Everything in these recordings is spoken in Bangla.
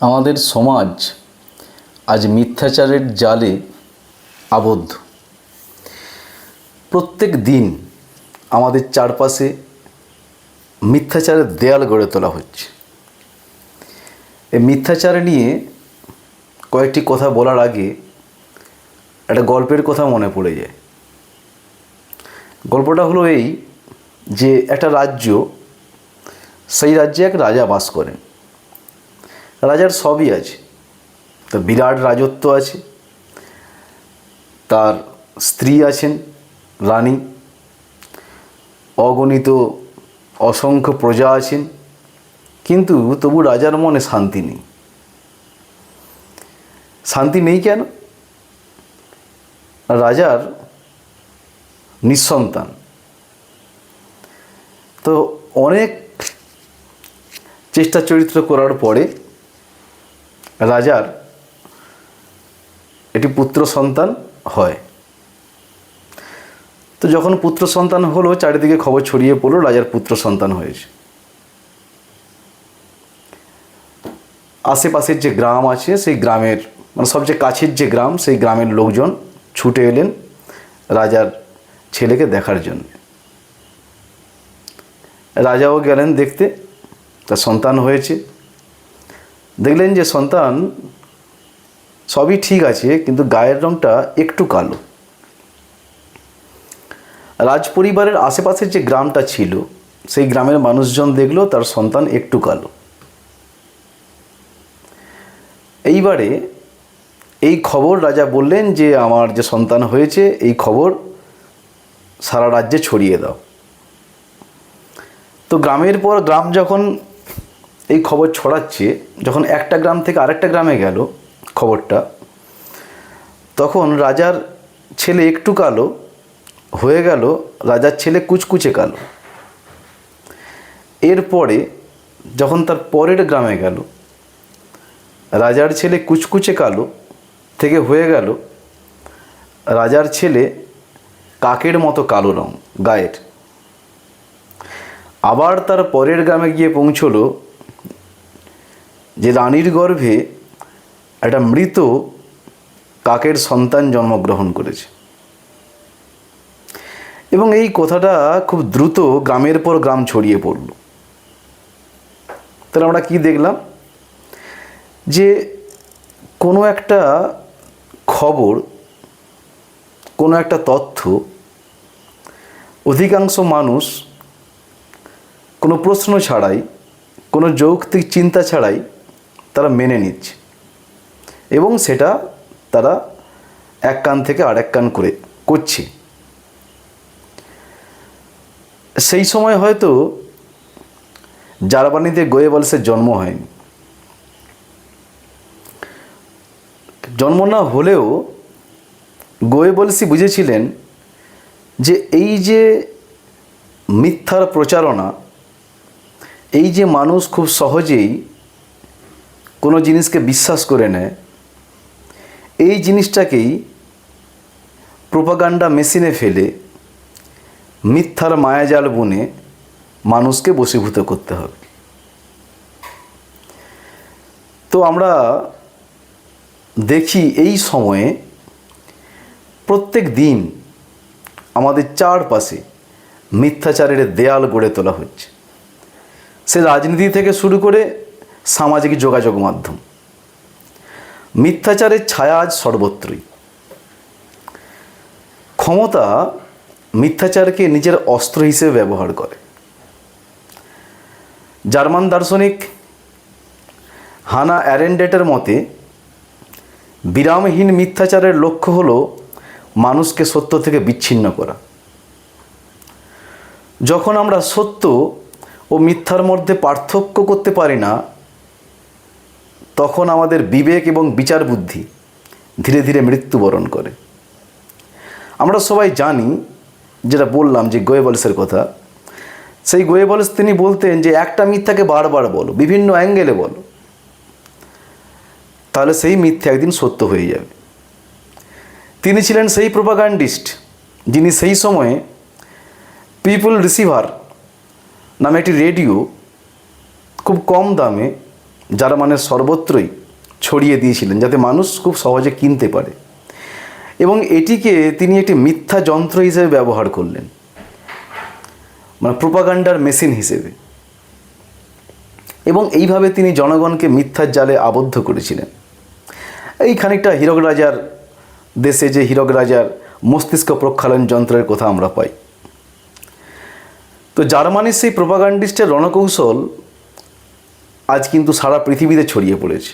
আমাদের সমাজ আজ মিথ্যাচারের জালে আবদ্ধ। প্রত্যেক দিন আমাদের চারপাশে মিথ্যাচারের দেয়াল গড়ে তোলা হচ্ছে। এই মিথ্যাচার নিয়ে কয়েকটি কথা বলার আগে একটা গল্পের কথা মনে পড়ে যায়। গল্পটা হলো এই যে একটা রাজ্য, সেই রাজ্যে এক রাজা বাস করেন। রাজার সবই আছে। তো বিরাট রাজত্ব আছে। তার স্ত্রী আছেন রানী। অগণিত অসংখ্য প্রজা আছেন। কিন্তু তবু রাজার মনে শান্তি নেই। শান্তি নেই কেন? রাজার নিঃসন্তান। তো অনেক চেষ্টা চরিত্র করার পরে রাজার এটি পুত্র সন্তান হয়। তো যখন পুত্র সন্তান হলো, চারিদিকে খবর ছড়িয়ে পড়ল, রাজার পুত্র সন্তান হয়েছে। আশেপাশের যে গ্রাম আছে, সেই গ্রামের মানে সবচেয়ে কাছের যে গ্রাম, সেই গ্রামের লোকজন ছুটে এলেন রাজার ছেলেকে দেখার জন্য। রাজাও গেলেন দেখতে, তার সন্তান হয়েছে। দেখলেন যে সন্তান সবই ঠিক আছে, কিন্তু গায়ের রংটা একটু কালো। রাজপরিবারের আশেপাশের যে গ্রামটা ছিল, সেই গ্রামের মানুষজন দেখল তার সন্তান একটু কালো। এইবারে এই খবর রাজা বললেন যে, আমার যে সন্তান হয়েছে, এই খবর সারা রাজ্যে ছড়িয়ে দাও। তো গ্রামের পর গ্রাম যখন এই খবর ছড়াচ্ছে, যখন একটা গ্রাম থেকে আরেকটা গ্রামে গেল খবরটা, তখন রাজার ছেলে একটু কালো, হয়ে গেল রাজার ছেলে কুচকুচে কালো। এরপরে যখন তার পরের গ্রামে গেল, রাজার ছেলে কুচকুচে কালো থেকে হয়ে গেল, রাজার ছেলে কাকের মতো কালো রং গায়ের। আবার তার পরের গ্রামে গিয়ে পৌঁছলো যে রানীর গর্ভে একটা মৃত কাকের সন্তান জন্মগ্রহণ করেছে। এবং এই কথাটা খুব দ্রুত গ্রামের পর গ্রাম ছড়িয়ে পড়ল। তাহলে আমরা কি দেখলাম? যে কোনো একটা খবর, কোনো একটা তথ্য, অধিকাংশ মানুষ কোনো প্রশ্ন ছাড়াই, কোনো যৌক্তিক চিন্তা ছাড়াই তারা মেনে নিচ্ছে। এবং সেটা তারা এক কান থেকে আরেক কান করে করছে। সেই সময় হয়তো জার্মানিতে গোয়েবলসের জন্ম হয়নি। জন্ম না হলেও গোয়েবলসি বুঝেছিলেন যে এই যে মিথ্যার প্রচারণা, এই যে মানুষ খুব সহজেই কোনো জিনিসকে বিশ্বাস করে নেয়, এই জিনিসটাকেই প্রোপাগান্ডা মেশিনে ফেলে মিথ্যার মায়াজাল বুনে মানুষকে বশীভূত করতে হবে। তো আমরা দেখি এই সময়ে প্রত্যেক দিন আমাদের চারপাশে মিথ্যাচারের দেয়াল গড়ে তোলা হচ্ছে। সে রাজনীতি থেকে শুরু করে সামাজিক যোগাযোগ মাধ্যম। মিথ্যাচারের ছায়া আজ সর্বত্রই। ক্ষমতা মিথ্যাচারকে নিজের অস্ত্র হিসেবে ব্যবহার করে। জার্মান দার্শনিক হানা অ্যারেন্ডেটের মতে, বিরামহীন মিথ্যাচারের লক্ষ্য হল মানুষকে সত্য থেকে বিচ্ছিন্ন করা। যখন আমরা সত্য ও মিথ্যার মধ্যে পার্থক্য করতে পারি না তখন আমাদের বিবেক এবং বিচার বুদ্ধি ধীরে ধীরে মৃত্যুবরণ করে। আমরা সবাই জানি, যেটা বললাম যে গোয়েবলসের কথা, সেই গোয়েবলস তিনি বলতেন যে, একটা মিথ্যাকে বারবার বলো, বিভিন্ন অ্যাঙ্গেলে বলো। তাহলে সেই মিথ্যা একদিন সত্য হয়ে যাবে। তিনি ছিলেন সেই প্রোপাগান্ডিস্ট, যিনি সেই সময়ে পিপল রিসিভার নামে একটি রেডিও খুব কম দামে জার্মানের সর্বত্রই ছড়িয়ে দিয়েছিলেন, যাতে মানুষ খুব সহজে কিনতে পারে। এবং এটিকে তিনি একটি মিথ্যা যন্ত্র হিসেবে ব্যবহার করলেন। মানে প্রোপাগান্ডার মেশিন হিসেবে। এবং এইভাবে তিনি জনগণকে মিথ্যার জালে আবদ্ধ করেছিলেন। এই খানিকটা হীরক রাজার দেশে যে হীরক রাজার মস্তিষ্ক প্রক্ষালন যন্ত্রের কথা আমরা পাই। তো জার্মানির সেই প্রোপাগান্ডিস্টের রণকৌশল আজ কিন্তু সারা পৃথিবীতে ছড়িয়ে পড়েছে।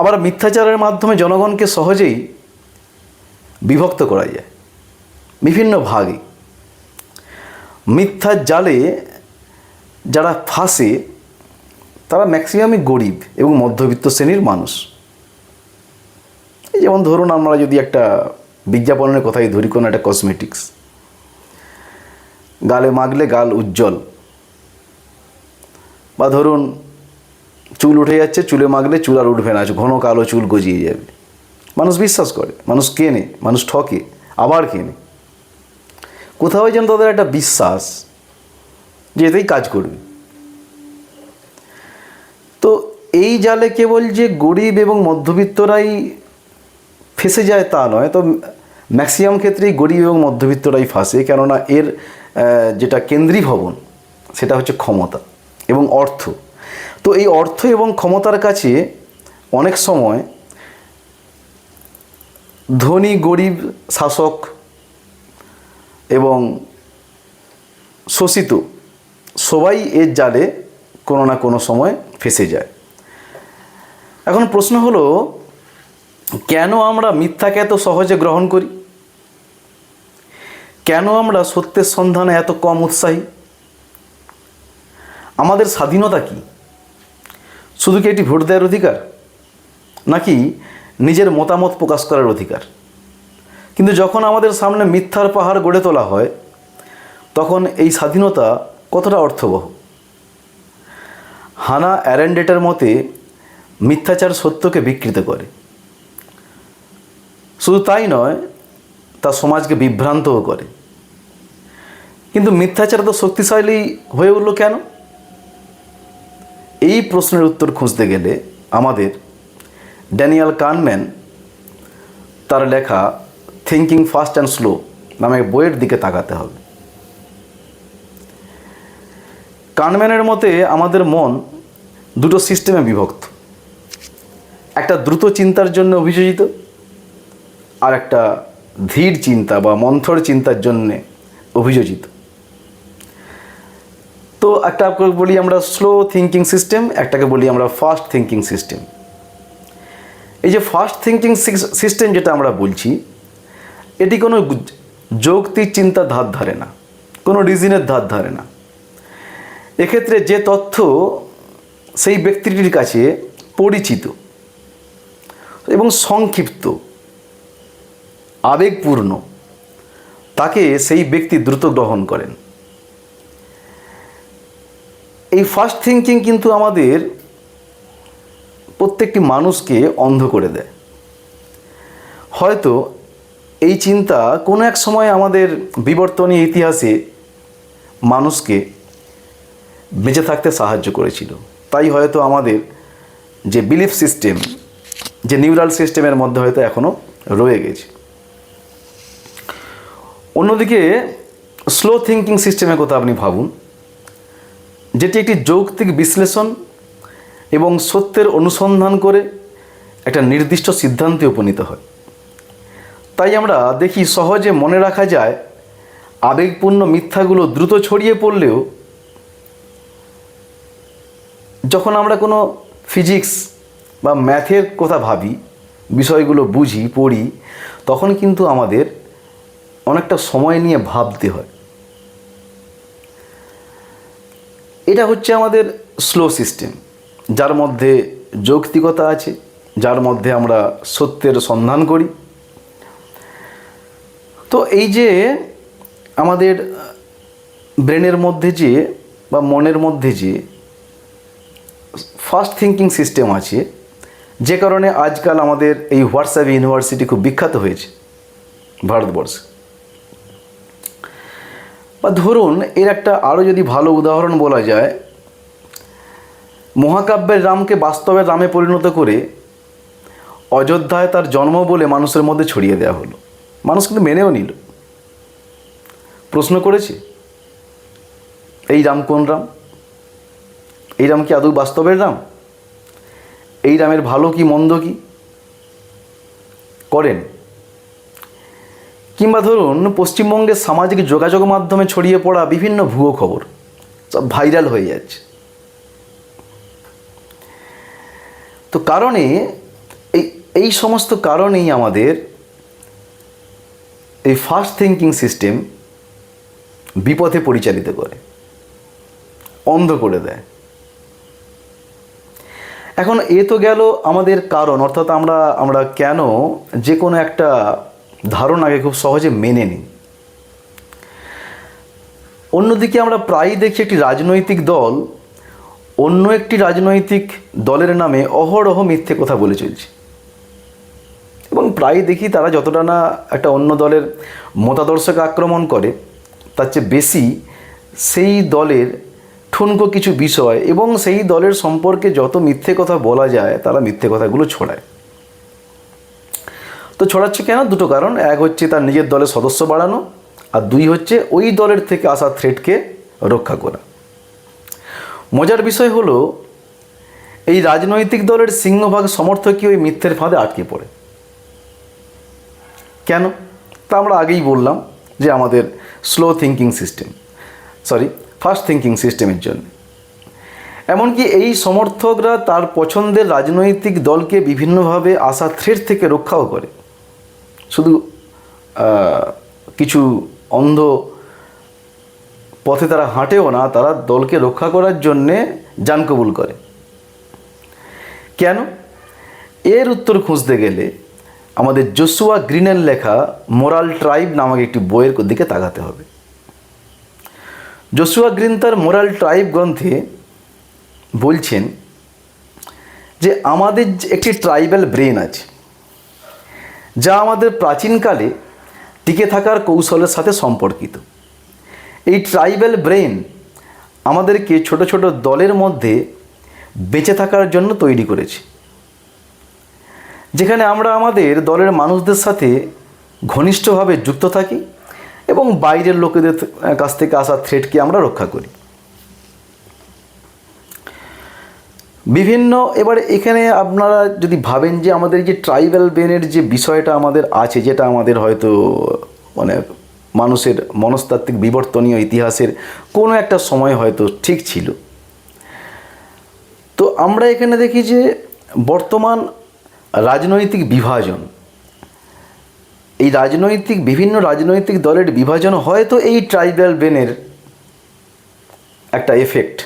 আবার মিথ্যাচারের মাধ্যমে জনগণকে সহজেই বিভক্ত করা যায়, বিভিন্ন ভাগে। মিথ্যার জালে যারা ফাঁসে, তারা ম্যাক্সিমামই গরিব এবং মধ্যবিত্ত শ্রেণির মানুষ। এই যেমন ধরুন আমরা যদি একটা বিজ্ঞাপনের কথাই ধরি, কোনো একটা কসমেটিক্স গালে মাগলে গাল উজ্জ্বল। বা ধরুন চুল উঠে যাচ্ছে, চুলে মাগলে চুল আর উঠবে না, ঘন কালো চুল গজিয়ে যাবে। মানুষ বিশ্বাস করে, মানুষ কেনে, মানুষ ঠকে, আবার কেনে। কোথাও যেন তাদের একটা বিশ্বাস যে এতেই কাজ করবে। তো এই জালে কেবল যে গরিব এবং মধ্যবিত্তরাই ফেসে যায় তা নয়, তো ম্যাক্সিমাম ক্ষেত্রেই গরিব এবং মধ্যবিত্তরাই ফাঁসে, কেননা এর যেটা কেন্দ্রী ভবন সেটা হচ্ছে ক্ষমতা। এবং অর্থ। তো এই অর্থ এবং ক্ষমতার কাছে অনেক সময় ধনী, গরিব, শাসক এবং শোষিত সবাই এর জালে কোনো না কোনো সময় ফেসে যায়। এখন প্রশ্ন হলো, কেন আমরা মিথ্যাকে এত সহজে গ্রহণ করি? কেন আমরা সত্যের সন্ধানে এত কম উৎসাহী? আমাদের স্বাধীনতা কি? শুধু কি এটি ভোট দেওয়ার অধিকার? নাকি নিজের মতামত প্রকাশ করার অধিকার? কিন্তু যখন আমাদের সামনে মিথ্যার পাহাড় গড়ে তোলা হয়, তখন এই স্বাধীনতা কতটা অর্থবহ? হানা অ্যারেন্ডেটের মতে, মিথ্যাচার সত্যকে বিকৃত করে। শুধু তাই নয়, তা সমাজকে বিভ্রান্তও করে। কিন্তু মিথ্যাচার তো শক্তিশালী হয়ে উঠল কেন? এই প্রশ্নের উত্তর খুঁজতে গেলে আমাদের ড্যানিয়াল কানম্যান, তার লেখা থিঙ্কিং ফাস্ট অ্যান্ড স্লো নামে বইয়ের দিকে তাকাতে হবে। কানম্যানের মতে আমাদের মন দুটো সিস্টেমে বিভক্ত। একটা দ্রুত চিন্তার জন্য অভিযোজিত আর একটা ধীর চিন্তা বা মন্থর চিন্তার জন্যে অভিযোজিত। তো একটা বলি আমরা স্লো থিঙ্কিং সিস্টেম একটাকে বলি আমরা ফাস্ট থিঙ্কিং সিস্টেম এই যে ফাস্ট থিঙ্কিং সিস্টেম যেটা আমরা বলছি, এটি কোনো যৌক্তিক চিন্তার ধার ধারে না, কোনো রিজনের ধার ধারে না। এক্ষেত্রে যে তথ্য সেই ব্যক্তিটির কাছে পরিচিত এবং সংক্ষিপ্ত, আবেগপূর্ণ, তাকে সেই ব্যক্তি দ্রুত গ্রহণ করেন। এই ফার্স্ট থিঙ্কিং কিন্তু আমাদের প্রত্যেকটি মানুষকে অন্ধ করে দেয়। হয়তো এই চিন্তা কোনো এক সময় আমাদের বিবর্তনীয় ইতিহাসে মানুষকে বেঁচে থাকতে সাহায্য করেছিল। তাই হয়তো আমাদের যে বিলিফ সিস্টেম যে নিউরাল সিস্টেমের মধ্যে হয়তো এখনও রয়ে গেছে। অন্যদিকে স্লো থিঙ্কিং সিস্টেমের কথা আপনি ভাবুন। যেটি একটি যৌক্তিক বিশ্লেষণ এবং সত্যের অনুসন্ধান করে একটা নির্দিষ্ট সিদ্ধান্তে উপনীত হয়। তাই আমরা দেখি সহজে মনে রাখা যায়, আবেগপূর্ণ মিথ্যাগুলো দ্রুত ছড়িয়ে পড়লেও যখন আমরা কোনো ফিজিক্স বা ম্যাথের কথা ভাবি, বিষয়গুলো বুঝি, পড়ি, তখন কিন্তু আমাদের অনেকটা সময় নিয়ে ভাবতে হয়। এটা হচ্ছে আমাদের স্লো সিস্টেম যার মধ্যে যৌক্তিকতা আছে, যার মধ্যে আমরা সত্যের সন্ধান করি। তো এই যে আমাদের ব্রেনের মধ্যে যে বা মনের মধ্যে যে ফাস্ট থিঙ্কিং সিস্টেম আছে, যে কারণে আজকাল আমাদের এই হোয়াটসঅ্যাপ ইউনিভার্সিটি খুব বিখ্যাত হয়েছে, ভারতবর্ষে। বা ধরুন, এর একটা আরও যদি ভালো উদাহরণ বলা যায়, মহাকাব্যের রামকে বাস্তবের রামে পরিণত করে অযোধ্যায় তার জন্ম বলে মানুষের মধ্যে ছড়িয়ে দেওয়া হলো। মানুষ কিন্তু মেনেও নিল। প্রশ্ন করেছে, এই রাম কোন রাম? এই রাম কি আদৌ বাস্তবের রাম? এই রামের ভালো কি, মন্দ কি? করেন। কিংবা ধরুন পশ্চিমবঙ্গের সামাজিক যোগাযোগ মাধ্যমে ছড়িয়ে পড়া বিভিন্ন ভুয়ো খবর, সব ভাইরাল হয়ে যাচ্ছে। তো কারণে এই এই সমস্ত কারণেই আমাদের এই ফাস্ট থিঙ্কিং সিস্টেম বিপথে পরিচালিত করে, অন্ধ করে দেয়। এখন এ তো গেল আমাদের কারণ, অর্থাৎ আমরা আমরা কেন যে কোনো একটা ধারণাকে খুব সহজে মেনে নিই। অন্যদিকে আমরা প্রায়ই দেখি একটি রাজনৈতিক দল অন্য একটি রাজনৈতিক দলের নামে অহরহ মিথ্যে কথা বলে চলছে। এবং প্রায়ই দেখি তারা যতটা না একটা অন্য দলের মতাদর্শকে আক্রমণ করে, তার চেয়ে বেশি সেই দলের ঠুনকো কিছু বিষয় এবং সেই দলের সম্পর্কে যত মিথ্যে কথা বলা যায়, তারা মিথ্যে কথাগুলো ছড়ায়। তো ছড়াচ্ছে কেন? দুটো কারণ। এক হচ্ছে তার নিজের দলের সদস্য বাড়ানো, আর দুই হচ্ছে ওই দলের থেকে আসা থ্রেটকে রক্ষা করা। মজার বিষয় হলো, এই রাজনৈতিক দলের সিংহভাগ সমর্থকই ওই মিথ্যের ফাঁদে আটকে পড়ে। কেন? তা আমরা আগেই বললাম যে আমাদের slow thinking system sorry fast thinking সিস্টেমের জন্য। এমনকি এই সমর্থকরা তার পছন্দের রাজনৈতিক দলকে বিভিন্নভাবে আসা থ্রেট থেকে রক্ষাও করে। শুধু কিছু অন্ধ পথে তারা হাঁটেও না, তারা দলকে রক্ষা করার জন্যে যান কবুল করে। কেন? এর উত্তর খুঁজতে গেলে আমাদের জোসুয়া গ্রিনের লেখা মোরাল ট্রাইব নামক একটি বইয়ের দিকে তাকাতে হবে। জোসুয়া গ্রিন তার মোরাল ট্রাইব গ্রন্থে বলছেন যে, আমাদের একটি ট্রাইবাল ব্রেন আছে যা আমাদের প্রাচীনকালে টিকে থাকার কৌশলের সাথে সম্পর্কিত। এই ট্রাইবাল ব্রেন আমাদেরকে ছোট ছোট দলের মধ্যে বেঁচে থাকার জন্য তৈরি করেছে। যেখানে আমরা আমাদের দলের মানুষদের সাথে ঘনিষ্ঠভাবে যুক্ত থাকি এবং বাইরের লোকেদের কাছ থেকে আসা থ্রেটকে আমরা রক্ষা করি। বিভিন্ন, এবার এখানে আপনারা যদি ভাবেন যে আমাদের যে ট্রাইবাল বেনের যে বিষয়টা আমাদের আছে, যেটা আমাদের হয়তো মানে মানুষের মনস্তাত্ত্বিক বিবর্তনীয় ইতিহাসের কোনো একটা সময় হয়তো ঠিক ছিল। তো আমরা এখানে দেখি যে বর্তমান রাজনৈতিক বিভাজন, এই রাজনৈতিক, বিভিন্ন রাজনৈতিক দলের বিভাজন হয়তো এই ট্রাইবাল বেনের একটা এফেক্ট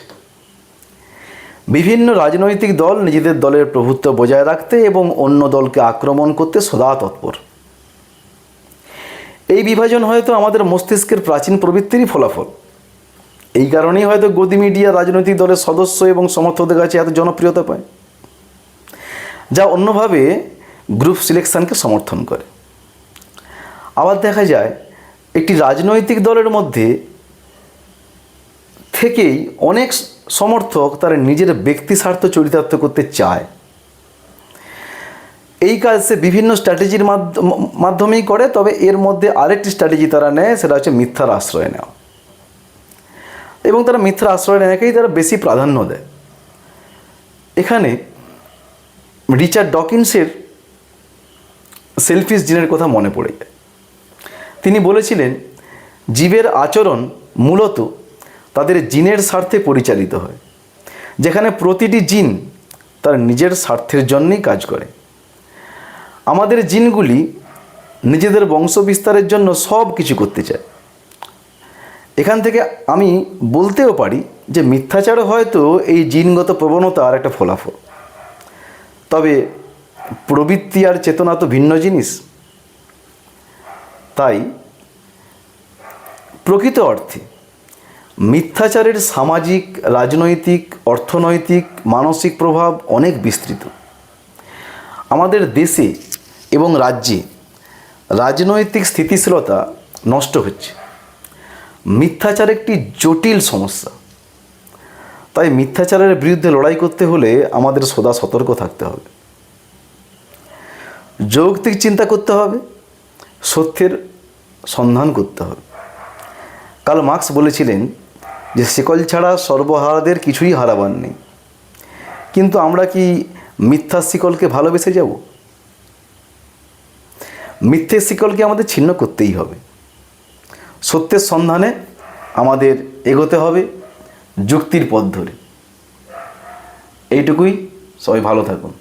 বিভিন্ন রাজনৈতিক দল নিজেদের দলের প্রভুত্ব বজায় রাখতে এবং অন্য দলকে আক্রমণ করতে সদা তৎপর। এই বিভাজন হয়তো আমাদের মস্তিষ্কের প্রাচীন প্রবৃত্তিরই ফলাফল। এই কারণেই হয়তো গদি মিডিয়া রাজনৈতিক দলের সদস্য এবং সমর্থকদের কাছে এত জনপ্রিয়তা পায়, যা অন্যভাবে গ্রুপ সিলেকশনকে সমর্থন করে। আবার দেখা যায়, একটি রাজনৈতিক দলের মধ্যে থেকেই অনেক সমর্থক তারা নিজের ব্যক্তি স্বার্থ চরিতার্থ করতে চায়। এই কাজ সে বিভিন্ন স্ট্র্যাটেজির মাধ্যমেই করে, তবে এর মধ্যে আরেকটি স্ট্র্যাটেজি তারা নেয়, সেটা হচ্ছে মিথ্যার আশ্রয় নেওয়া। এবং তারা মিথ্যার আশ্রয় নেওয়াকেই তারা বেশি প্রাধান্য দেয়। এখানে রিচার্ড ডকিন্সের সেলফিস জিনের কথা মনে পড়ে যায়। তিনি বলেছিলেন, জীবের আচরণ মূলত তাদের জিনের স্বার্থে পরিচালিত হয়। যেখানে প্রতিটি জিন তার নিজের স্বার্থের জন্যই কাজ করে। আমাদের জিনগুলি নিজেদের বংশ বিস্তারের জন্য সব কিছু করতে চায়। এখান থেকে আমি বলতেও পারি যে মিথ্যাচার হয়তো এই জিনগত প্রবণতার একটা ফলাফল। তবে প্রবৃত্তি আর চেতনা তো ভিন্ন জিনিস। তাই প্রকৃত অর্থে মিথ্যাচারের সামাজিক, রাজনৈতিক, অর্থনৈতিক, মানসিক প্রভাব অনেক বিস্তৃত। আমাদের দেশে এবং রাজ্যে রাজনৈতিক স্থিতিশীলতা নষ্ট হচ্ছে। মিথ্যাচার একটি জটিল সমস্যা। তাই মিথ্যাচারের বিরুদ্ধে লড়াই করতে হলে আমাদের সদা সতর্ক থাকতে হবে। যৌক্তিক চিন্তা করতে হবে, সত্যের সন্ধান করতে হবে। কাল মার্কস বলেছিলেন যে শিকল ছাড়া সর্বহারাদের কিছুই হারাবার নেই। কিন্তু আমরা কি মিথ্যা শিকলকে ভালোবেসে যাব? মিথ্যের শিকলকে আমাদের ছিন্ন করতেই হবে। সত্যের সন্ধানে আমাদের এগোতে হবে যুক্তির পথ ধরে। এইটুকুই। সবাই ভালো থাকুন।